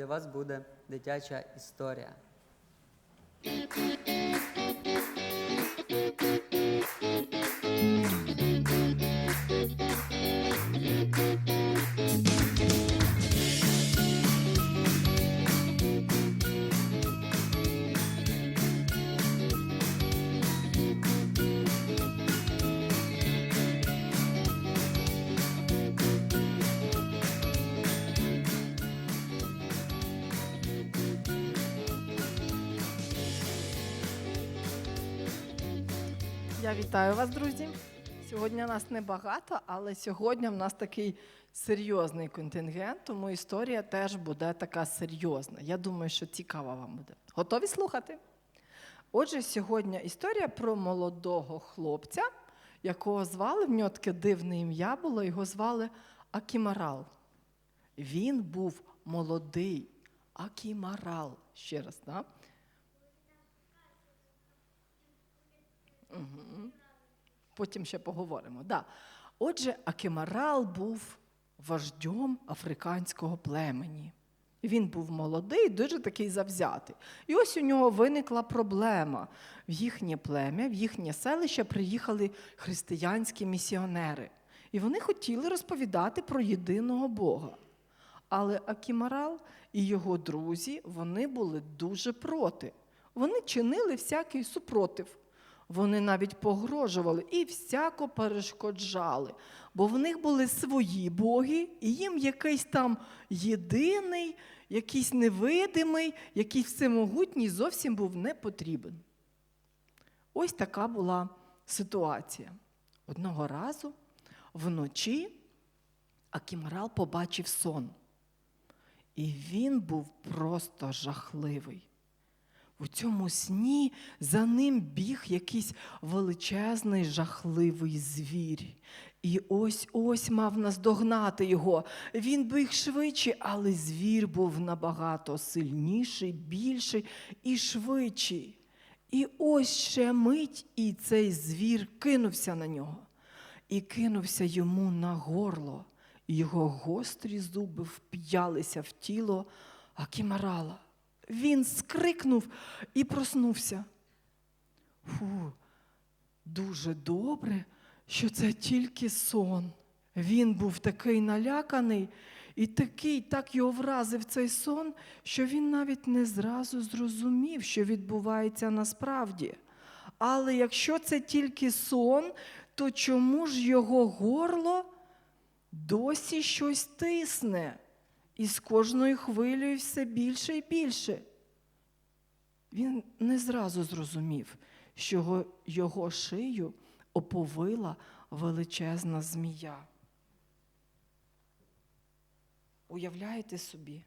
для вас буде дитяча історія. Я вітаю вас, друзі. Сьогодні нас небагато, але сьогодні в нас такий серйозний контингент, тому історія теж буде така серйозна. Я думаю, що цікава вам буде. Готові слухати? Отже, сьогодні історія про молодого хлопця, якого звали, в нього таке дивне ім'я було, його звали Акімарал. Він був молодий Акімарал. Ще раз, так? Потім ще поговоримо. Да. Отже, Акемарал був вождьом африканського племені. Він був молодий, дуже такий завзятий. І ось у нього виникла проблема. В їхнє плем'я, в їхнє селище приїхали християнські місіонери. І вони хотіли розповідати про єдиного Бога. Але Акімарал і його друзі вони були дуже проти. Вони чинили всякий супротив. Вони навіть погрожували і всяко перешкоджали, бо в них були свої боги, і їм якийсь там єдиний, якийсь невидимий, якийсь всемогутній зовсім був не потрібен. Ось така була ситуація. Одного разу вночі Акімрал побачив сон. І він був просто жахливий. У цьому сні за ним біг якийсь величезний жахливий звір. І ось ось мав наздогнати його. Він біг швидше, але звір був набагато сильніший, більший і швидший. І ось ще мить, і цей звір кинувся на нього і кинувся йому на горло. Його гострі зуби вп'ялися в тіло Акімарала. Він скрикнув і проснувся. Фу, дуже добре, що це тільки сон. Він був такий наляканий і такий, так його вразив цей сон, що він навіть не зразу зрозумів, що відбувається насправді. Але якщо це тільки сон, то чому ж його горло досі щось тисне? І з кожною хвилею все більше і більше. Він не зразу зрозумів, що його, шию оповила величезна змія. Уявляєте собі,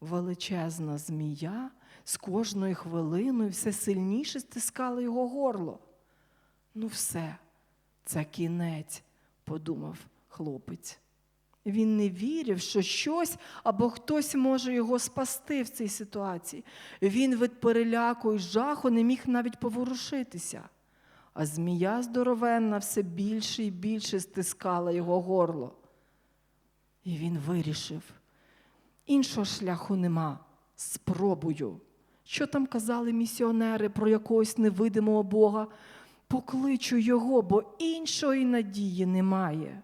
величезна змія з кожною хвилиною все сильніше стискала його горло. Ну, все, це кінець, подумав хлопець. Він не вірив, що щось або хтось може його спасти в цій ситуації. Він від переляку і жаху не міг навіть поворушитися. А змія здоровенна все більше і більше стискала його горло. І він вирішив: іншого шляху нема. Спробую. Що там казали місіонери про якогось невидимого Бога? Покличу його, бо іншої надії немає.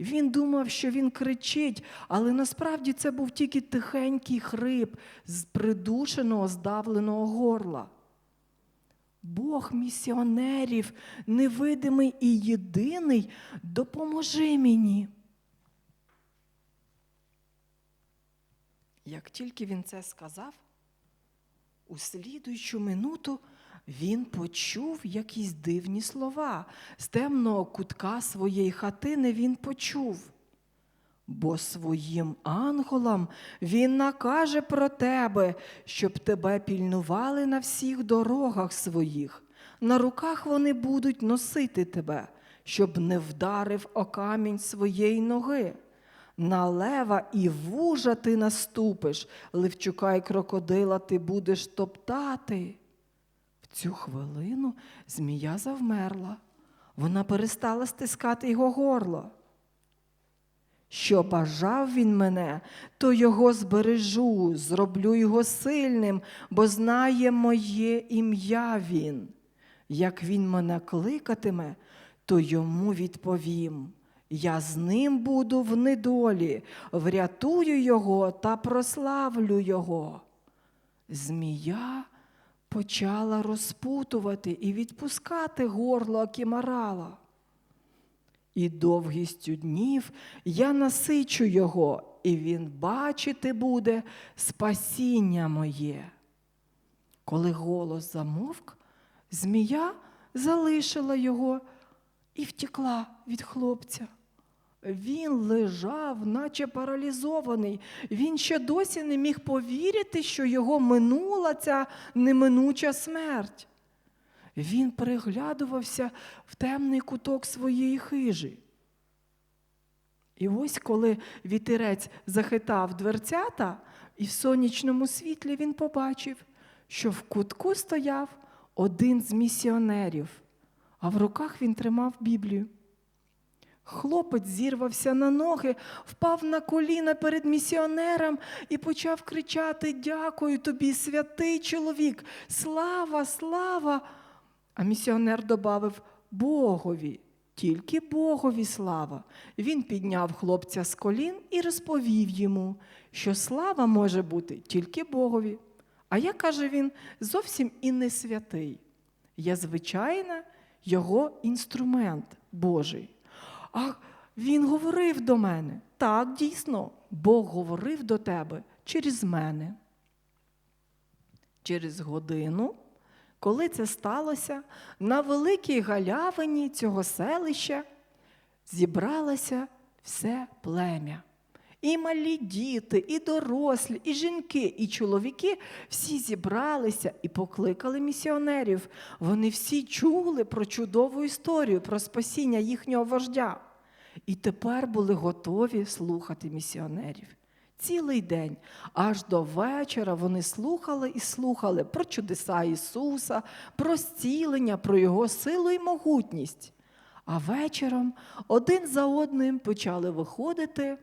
Він думав, що він кричить, але насправді це був тільки тихенький хрип з придушеного, здавленого горла. Бог місіонерів, невидимий і єдиний, допоможи мені. Як тільки він це сказав, у слідуючу минуту він почув якісь дивні слова. З темного кутка своєї хатини він почув. Бо своїм анголам він накаже про тебе, щоб тебе пільнували на всіх дорогах своїх. На руках вони будуть носити тебе, щоб не вдарив о камінь своєї ноги. На лева і вужа ти наступиш, ливчука й крокодила ти будеш топтати. Цю хвилину змія завмерла. Вона перестала стискати його горло. Що бажав він мене, то його збережу, зроблю його сильним, бо знає моє ім'я він. Як він мене кликатиме, то йому відповім. Я з ним буду в недолі, врятую його та прославлю його. Змія почала розпутувати і відпускати горло Акімарала. І довгістю днів я насичу його, і він бачити буде спасіння моє. Коли голос замовк, змія залишила його і втекла від хлопця. Він лежав, наче паралізований. Він ще досі не міг повірити, що його минула ця неминуча смерть. Він приглядувався в темний куток своєї хижі. І ось коли вітерець захитав дверцята, і в сонячному світлі він побачив, що в кутку стояв один з місіонерів, а в руках він тримав Біблію. Хлопець зірвався на ноги, впав на коліна перед місіонером і почав кричати: Дякую тобі, святий чоловік! Слава, слава! А місіонер добавив Богові, тільки Богові слава. Він підняв хлопця з колін і розповів йому, що слава може бути тільки Богові. А я, каже він, зовсім і не святий. Я, звичайно, його інструмент Божий. А він говорив до мене. Так, дійсно, Бог говорив до тебе через мене. Через годину, коли це сталося, на великій галявині цього селища зібралося все плем'я. І малі діти, і дорослі, і жінки, і чоловіки всі зібралися і покликали місіонерів. Вони всі чули про чудову історію, про спасіння їхнього вождя. І тепер були готові слухати місіонерів. Цілий день, аж до вечора вони слухали і слухали про чудеса Ісуса, про зцілення, про Його силу і могутність. А вечором один за одним почали виходити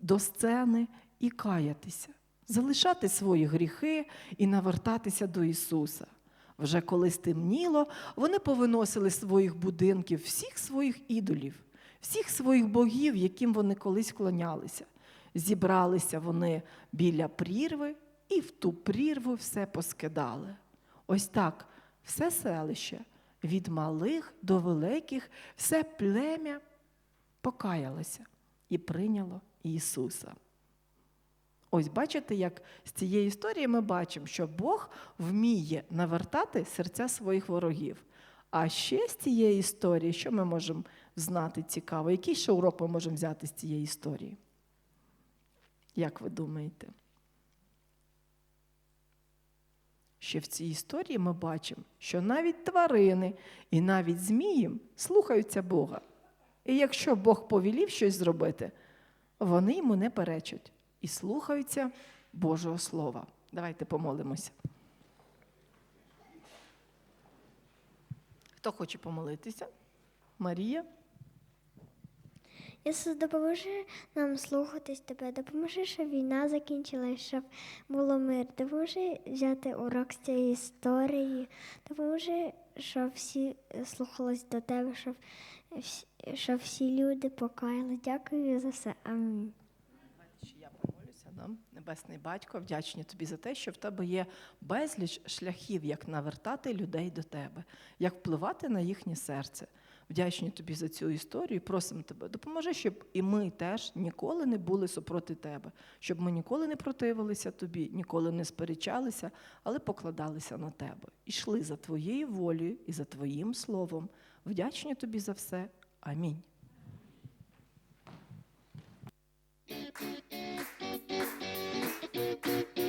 до сцени і каятися, залишати свої гріхи і навертатися до Ісуса. Вже коли стемніло, вони повиносили своїх будинків всіх своїх ідолів, всіх своїх богів, яким вони колись клонялися. Зібралися вони біля прірви і в ту прірву все поскидали. Ось так все селище, від малих до великих, все плем'я покаялося і прийняло Ісуса. Ось бачите, як з цієї історії ми бачимо, що Бог вміє навертати серця своїх ворогів. А ще з цієї історії, що ми можемо знати цікаво, який ще урок ми можемо взяти з цієї історії? Як ви думаєте? Ще в цій історії ми бачимо, що навіть тварини і навіть змії слухаються Бога. І якщо Бог повелів щось зробити, вони йому не перечать і слухаються Божого Слова. Давайте помолимося. Хто хоче помолитися? Марія? Ісус, допоможи нам слухатись тебе, допоможи, щоб війна закінчилась, щоб було мир. Допоможи взяти урок з цієї історії, допоможи, щоб всі слухались до тебе, щоб, всі- щоб всі люди покаяли. Дякую за все. Амінь. Я помолюся, да? Небесний батько, вдячні тобі за те, що в тебе є безліч шляхів, як навертати людей до тебе, як впливати на їхнє серце. Вдячні тобі за цю історію. Просимо тебе, допоможи, щоб і ми теж ніколи не були супроти тебе, щоб ми ніколи не противилися тобі, ніколи не сперечалися, але покладалися на тебе. І йшли за твоєю волею і за твоїм словом. Вдячні тобі за все. Амінь.